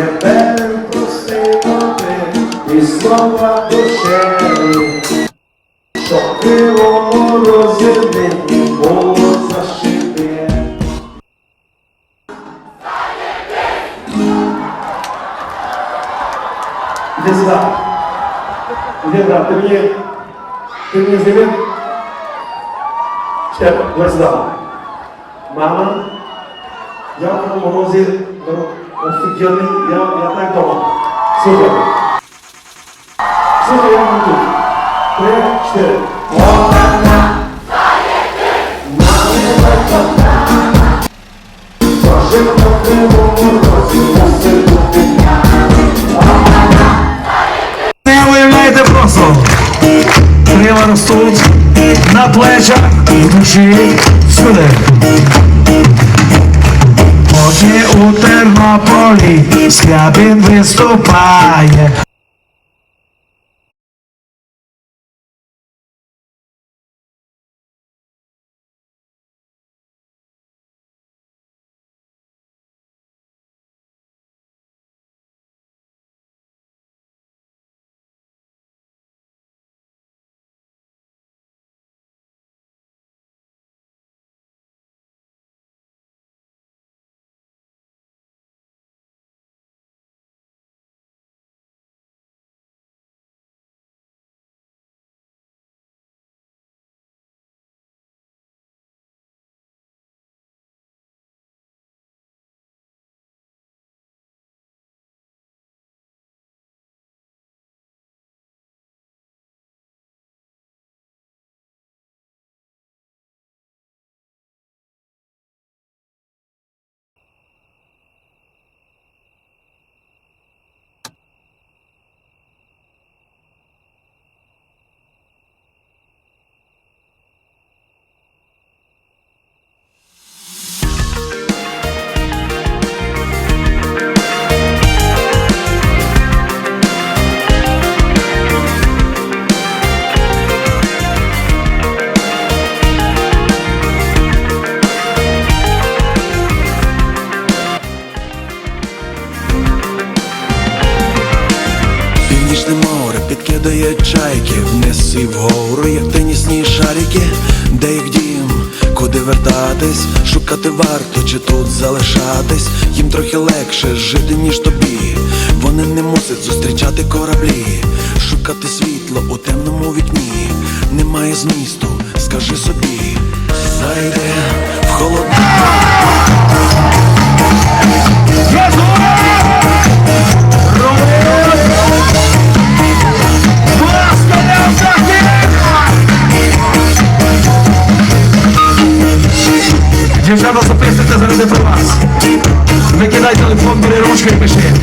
не перепросимо ти і слова душевні, що криво розірве голос зашибе. Іди сюди. Іди, брат, ти мені, ти мені зніми? Ще. Мама, я в морозі ну, офігенний, я, я так дома. Супер. Супер, я на плечах, душі сюди. Поки у Тернополі Скрябін виступає. Підкидає чайки і вгору, як тенісні шарики Де їх дім, куди вертатись Шукати варто чи тут залишатись. Їм трохи легше жити, ніж тобі. Вони не мусять зустрічати кораблі Шукати світло у темному вікні. Немає змісту, скажи собі Зайди в холодну Дівчата записуйте заради про вас. Викидай телефон, бери ручку і пиши.